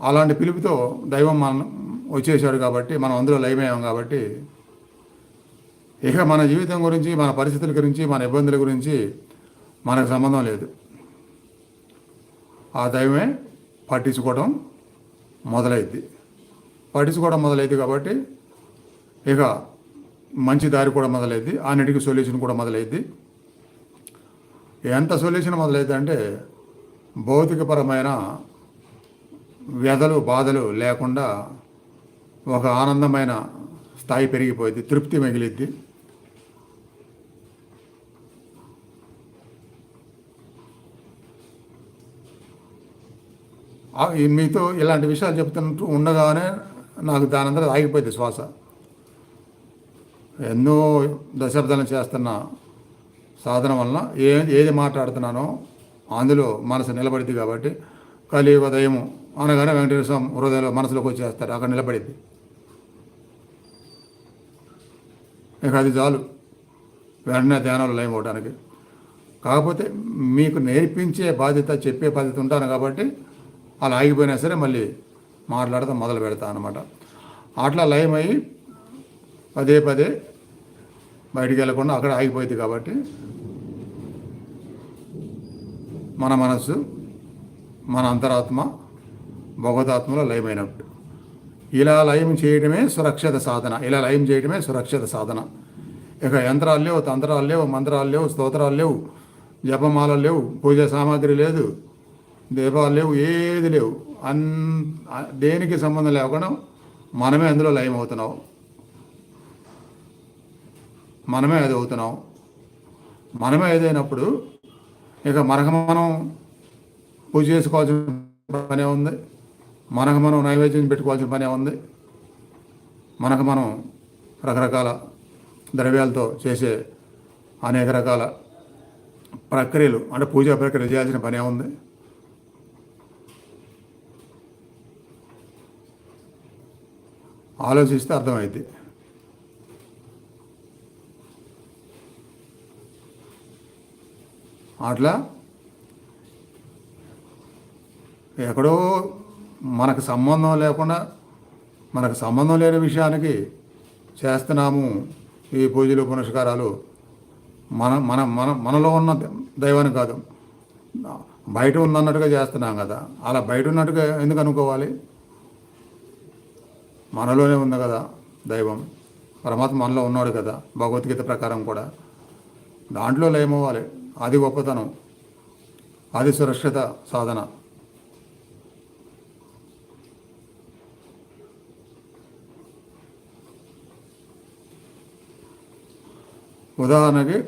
అలాంటి పిలుపుతో దైవం మనం వచ్చేసాడు కాబట్టి మనం అందులో లయమయ్యాం కాబట్టి ఇక మన జీవితం గురించి మన పరిస్థితుల గురించి మన ఇబ్బందుల గురించి మనకు సంబంధం లేదు. ఆ దైవమే పట్టించుకోవడం మొదలైద్ది. పట్టించుకోవడం మొదలైంది కాబట్టి ఇక మంచి దారి కూడా మొదలైద్ది అన్నిటికీ సొల్యూషన్ కూడా మొదలైద్ది. ఎంత సొల్యూషన్ మొదలైద్ది అంటే భౌతికపరమైన వ్యధలు బాధలు లేకుండా ఒక ఆనందమైన స్థాయి పెరిగిపోయింది. తృప్తి మిగిలిద్ది. మీతో ఇలాంటి విషయాలు చెప్తున్నట్టు ఉండగానే నాకు దాని అందరూ ఆగిపోయింది శ్వాస. ఎన్నో దశాబ్దాలు చేస్తున్న సాధన వలన ఏ ఏది మాట్లాడుతున్నానో అందులో మనసు నిలబడింది కాబట్టి కలియుగ ఉదయము అనగానే వెంకటేశ్వర స్వామి హృదయంలో మనసులోకి వచ్చేస్తారు అక్కడ నిలబడింది. ఇక అది చాలు. వెంటనే ధ్యానంలో లయం అవడానికి కాకపోతే మీకు నేర్పించే బాధ్యత చెప్పే బాధ్యత ఉంటాను కాబట్టి అలా ఆగిపోయినా సరే మళ్ళీ మాట్లాడతాం మొదలు పెడతా అనమాట అట్లా లయమై పదే పదే బయటికి వెళ్ళకుండా అక్కడ ఆగిపోయింది కాబట్టి మన మనస్సు మన అంతరాత్మ భగవతాత్మలో లయమైనట్టు ఇలా లయం చేయడమే సురక్షిత సాధన. ఇలా లయం చేయడమే సురక్షిత సాధన. ఇక యంత్రాలు లేవు తంత్రాలు లేవు మంత్రాలు లేవు స్తోత్రాలు లేవు జపమాలలు లేవు పూజ సామాగ్రి లేదు దీపాలు లేవు ఏది లేవు. అన్ దేనికి సంబంధం లేకుండా మనమే అందులో లయం అవుతున్నాం. మనమే అది అవుతున్నాం. మనమే ఏదైనప్పుడు ఇక మనకు మనం పూజ చేసుకోవాల్సిన పనే ఉంది. మనకు మనం నైవేద్యం పెట్టుకోవాల్సిన పనే ఉంది. మనకు మనం రకరకాల ద్రవ్యాలతో చేసే అనేక రకాల ప్రక్రియలు అంటే పూజా ప్రక్రియ చేయాల్సిన పనే ఉంది. ఆలోచిస్తే అర్థమైంది అట్లా ఎక్కడో మనకు సంబంధం లేకుండా మనకు సంబంధం లేని విషయానికి చేస్తున్నాము ఈ పూజలు పునస్కారాలు. మన మన మన మనలో ఉన్న దైవాన్ని కాదు. బయట ఉందన్నట్టుగా చేస్తున్నాం కదా. అలా బయట ఉన్నట్టుగా ఎందుకు అనుకోవాలి? మనలోనే ఉంది కదా దైవం. పరమాత్మ మనలో ఉన్నాడు కదా భగవద్గీత ప్రకారం కూడా. దాంట్లో లయమవ్వాలి అది గొప్పతనం. అది సురక్షిత సాధన. ఉదాహరణకి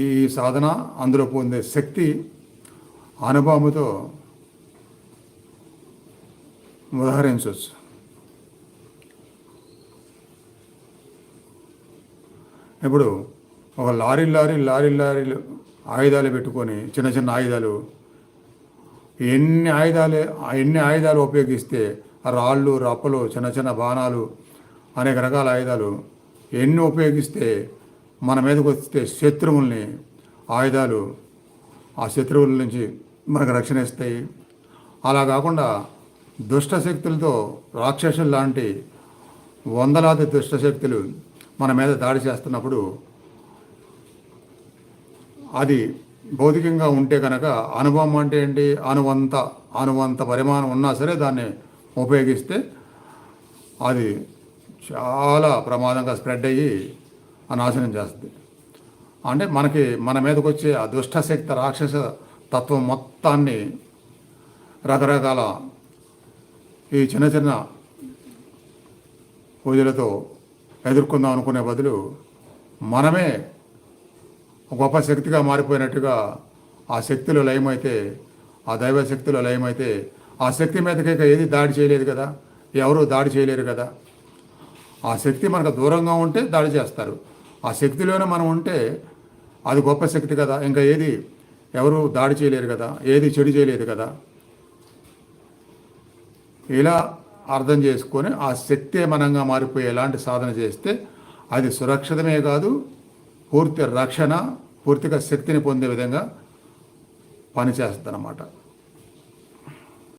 ఈ సాధన అందులో పొందే శక్తి అనుభవంతో ఉదాహరించవచ్చు. ఇప్పుడు ఒక లారీ లారీ లారీ లారీలు ఆయుధాలు పెట్టుకొని చిన్న చిన్న ఆయుధాలు ఎన్ని ఆయుధాలు ఎన్ని ఆయుధాలు ఉపయోగిస్తే రాళ్ళు రప్పలు చిన్న చిన్న బాణాలు అనేక రకాల ఆయుధాలు ఎన్ని ఉపయోగిస్తే మన మీదకి వస్తే శత్రువుల్ని ఆయుధాలు ఆ శత్రువుల నుంచి మనకు రక్షణ ఇస్తాయి. అలా కాకుండా దుష్ట శక్తులతో రాక్షసులు లాంటి వందలాది దుష్ట శక్తులు మన మీద దాడి చేస్తున్నప్పుడు అది భౌతికంగా ఉంటే కనుక అనుభవం అంటే ఏంటి? అనువంత అనువంత పరిమాణం ఉన్నా సరే దాన్ని ఉపయోగిస్తే అది చాలా ప్రమాదంగా స్ప్రెడ్ అయ్యి నాశనం చేస్తుంది. అంటే మనకి మన మీదకి వచ్చే ఆ దుష్టశక్తి రాక్షస తత్వం మొత్తాన్ని రకరకాల ఈ చిన్న చిన్న పూజలతో ఎదుర్కొందాం అనుకునే బదులు మనమే గొప్ప శక్తిగా మారిపోయినట్టుగా ఆ శక్తిలో లయమైతే ఆ దైవ శక్తిలో లయమైతే ఆ శక్తి మీదకి ఏది దాడి చేయలేదు కదా ఎవరు దాడి చేయలేరు కదా. ఆ శక్తి మనకు దూరంగా ఉంటే దాడి చేస్తారు. ఆ శక్తిలోనే మనం ఉంటే అది గొప్ప శక్తి కదా. ఇంకా ఏది? ఎవరు దాడి చేయలేరు కదా. ఏది చెడు చేయలేదు కదా. ఇలా అర్థం చేసుకొని ఆ శక్తే మనంగా మారిపోయి ఎలాంటి సాధన చేస్తే అది సురక్షితమే కాదు పూర్తి రక్షణ పూర్తిగా శక్తిని పొందే విధంగా పనిచేస్తుంది అన్నమాట